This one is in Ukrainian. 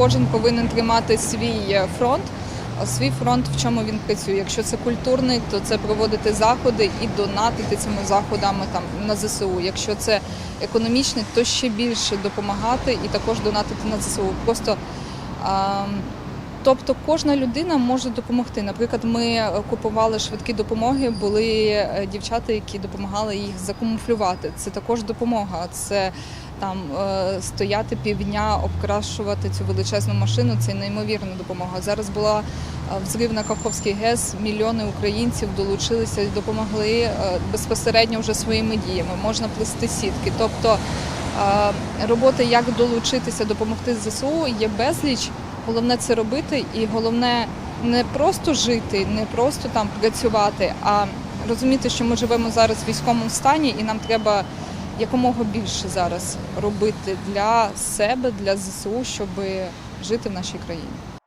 кожен повинен тримати свій е, фронт. А свій фронт в чому він працює? Якщо це культурний, то це проводити заходи і донатити цими заходами там на ЗСУ. Якщо це економічний, то ще більше допомагати і також донатити на ЗСУ. Просто а, тобто кожна людина може допомогти. Наприклад, ми купували швидкі допомоги, були е, дівчата, які допомагали їх закамуфлювати. Це також допомога. Це там е, стояти півдня, обкрашувати цю величезну машину. Це неймовірна допомога. Зараз була е, взрив на Каховський ГЕС. Мільйони українців долучилися і допомогли е, безпосередньо вже своїми діями. Можна плести сітки. Тобто роботи, як долучитися, допомогти ЗСУ, є безліч. Головне це робити, і головне не просто жити, не просто там працювати, а розуміти, що ми живемо зараз в військовому стані, і нам треба якомога більше зараз робити для себе, для ЗСУ, щоб жити в нашій країні.